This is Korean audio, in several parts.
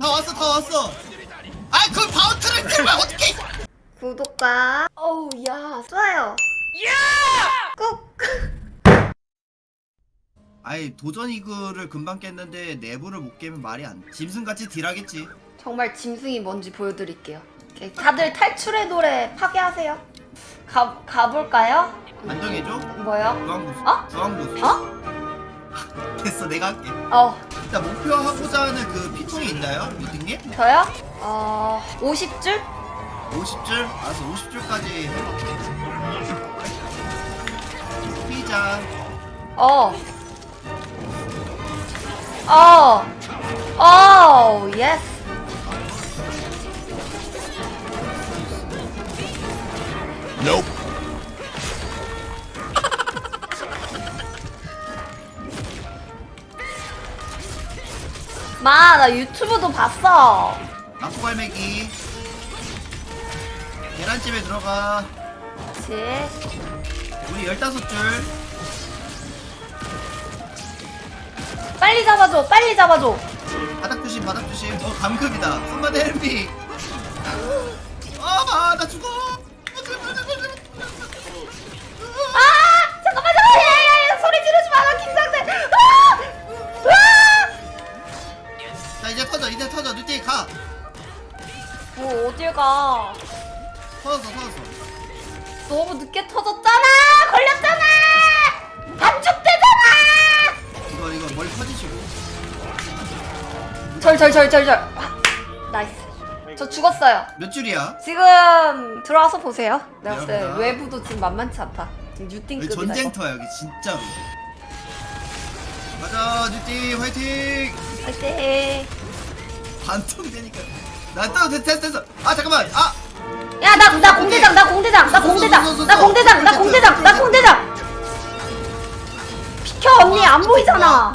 다 왔어 다 왔어. 아이 그 바운트를 제발 어떻게 구독과 어우 야 쏴요. 꾹. 아이 도전 이글을 금방 깼는데 내부를 못 깨면 말이 안 짐승같이 딜하겠지. 정말 짐승이 뭔지 보여드릴게요. 오케이, 다들 탈출의 노래 파괴하세요. 가, 가볼까요? 안정해줘? 뭐요? 주황보수 어? 주황보수 어? 됐어 내가 할게. 어 일단 목표하고자 하는 그 피통이 있나요 유딩님? 저요? 어 50줄? 50줄? 알았어 50줄까지 해볼게 피자 어. 어. 어, 예스. 마, 나 유튜브도 봤어. 나포갈매기 계란찜에 들어가 그치. 우리 15줄 빨리 잡아줘, 빨리 잡아줘. 바닥 조심 바닥 조심 어 감금이다 손만 헬미 터져 누띠 가 뭐, 어딜 가? 터졌어 터졌어 너무 늦게 터졌잖아! 걸렸잖아! 반죽되잖아! 이거 이거 머리 터지시고 절절절절절. 아, 나이스. 저 죽었어요. 몇 줄이야? 지금 들어와서 보세요. 내가 봤을 때. 외부도 지금 만만치 않다. 지금 여기. 이거. 전쟁터야 여기 진짜로 가자 누띠 화이팅 화이팅. 반통 되니까 나 또 됐어 됐어 아 잠깐만 아 야, 나, 나 공대장, 나 공대장, 나 공대장, 나 공대장, 나 공대장, 나 공대장! 비켜, 언니, 안 보이잖아.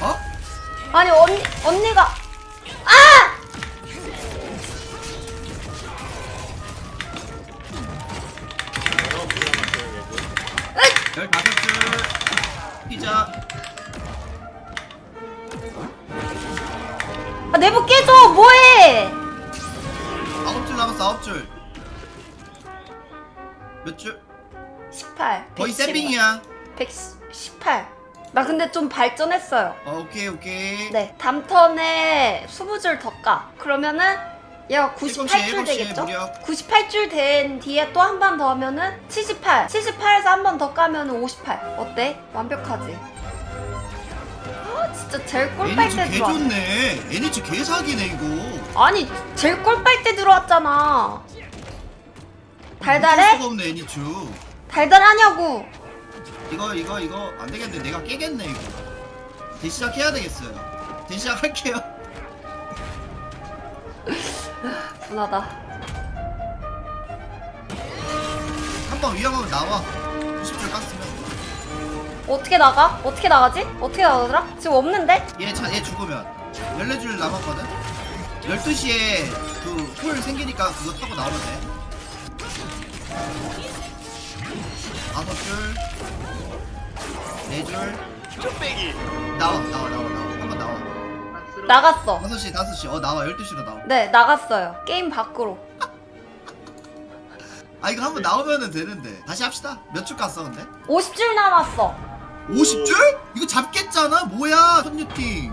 어? 아니, 언니, 언니가. 아! 15줄 피자 아, 내부 깨져, 뭐해! 9줄 남았어 9줄 몇 줄? 18. 거의 110. 세빙이야 118. 나 근데 좀 발전했어요. 어, 오케이 오케이 네, 다음 턴에 20줄 더 까. 그러면은 얘가 98줄 7시 되겠죠? 무력 98줄 된 뒤에 또 한 번 더 하면은 78. 78에서 한 번 더 까면은 58. 어때? 완벽하지? 아, 진짜 제일 꼴빨 애니치 때개 들어왔 좋네. 애니치 개 사기네 이거. 아니, 제일 꼴빨 때 들어왔잖아. 달달해? 수가 없네 애니치 달달하냐고. 이거 이거 이거 안 되겠네. 내가 깨겠네 이거. 대시작 해야 되겠어요. 대시작 할게요. 분하다. 한 번 위험하면 나와. 90줄 깠으면 어떻게 나가? 어떻게 나가지? 어떻게 나가더라? 지금 없는데? 얘얘 죽으면 14줄 남았거든 12시에 그풀 생기니까 그거 타고 나오면 돼 5줄 4줄 쭈빼기 나와 나와 나와 나와 한번 나와 나갔어. 5시 5시 어 나와 12시로 나와 네, 나갔어요. 게임 밖으로. 아 이거 한번 나오면은 되는데 다시 합시다 몇줄 깠어 근데? 50줄 남았어. 50줄? 이거 잡겠잖아 뭐야 선유팅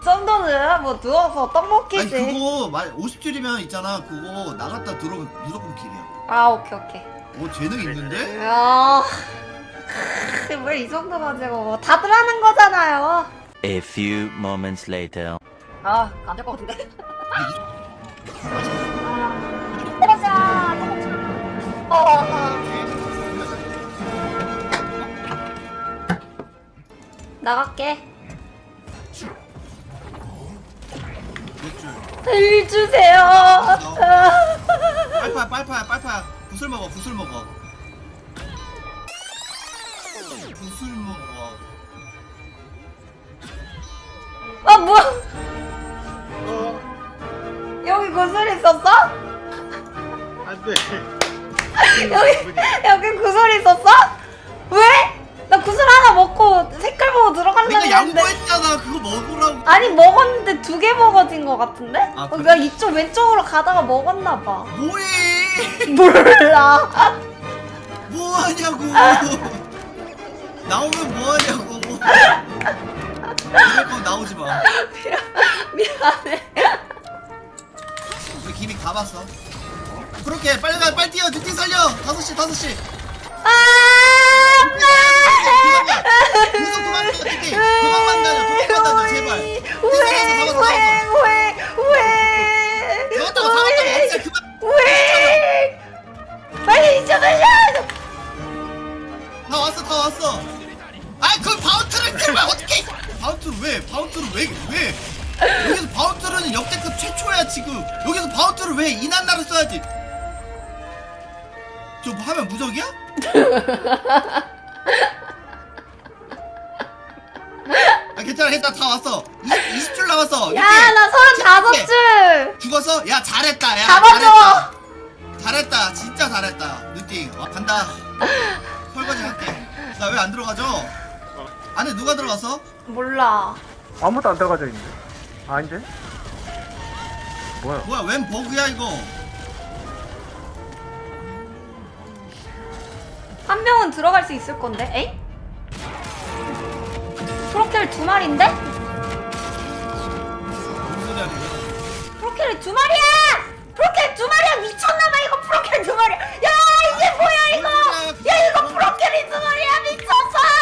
이 정도는 뭐 누워서 떡 아니 먹기지. 그거 말 50줄이면 있잖아 그거 나갔다 들어오면 무조건 킬이야 아, 오케이, 오케이. 오 재능 있는데? 이야. 왜 이 정도 가지고 뭐 다들 하는 거잖아요. A few moments later. 아, 안 될 것 같은데. 나갈게. 일 주세요. 빨파야 빨파야 빨파야 구슬 먹어 구슬 먹어 구슬 먹어 아, 뭐야? 어 여기 구슬 있었어? 안돼 여기 여기 구슬 있었어? 왜? 나 구슬 하나 먹고 색깔 보고 들어간다 내가 했는데. 양보했잖아. 그거 먹으라고. 아니 먹었는데 두 개 먹어진 것 같은데? 아, 어, 그래? 내가 이쪽 왼쪽으로 가다가 먹었나 봐. 뭐해? 몰라. 뭐하냐고. 나오면 뭐하냐고. 이럴 거 나오지 마. 미안해. 우리 김이 가봤어. 그렇게 빨리 가 빨리 뛰어. 뉴팅 살려. 5시 5시 잊어버려! 다 왔어 다 왔어 아이 그 바운트를 제발 어떻게 바운트를 왜 바운트를 왜왜 여기서 바운트는 역대급 최초야 지금 여기서 바운트를 왜 이난나를 써야지 저 하면 무적이야? 아 괜찮아 괜찮아 다 왔어 20, 20줄 남았어 야, 이렇게. 나 서른다섯 줄! 죽었어? 야 잘했다 야 잡아줘! 느팅 와 간다 설거지 할게 나 왜 안 들어가죠? 안에 누가 들어갔어? 몰라. 아무도 안 들어가져 있는데? 아닌데? 뭐야? 뭐야 웬 버그야 이거 한 명은 들어갈 수 있을 건데, 에이? 프로켈 두 마리인데? 무슨 소리야 지금 프로켈 두 마리야! 프로켈 두 마리야! 미쳤나봐, 이거 프로켈 두 마리야! 야, 이거! 야 이거 브로켓 리듬을 해야 미쳤어!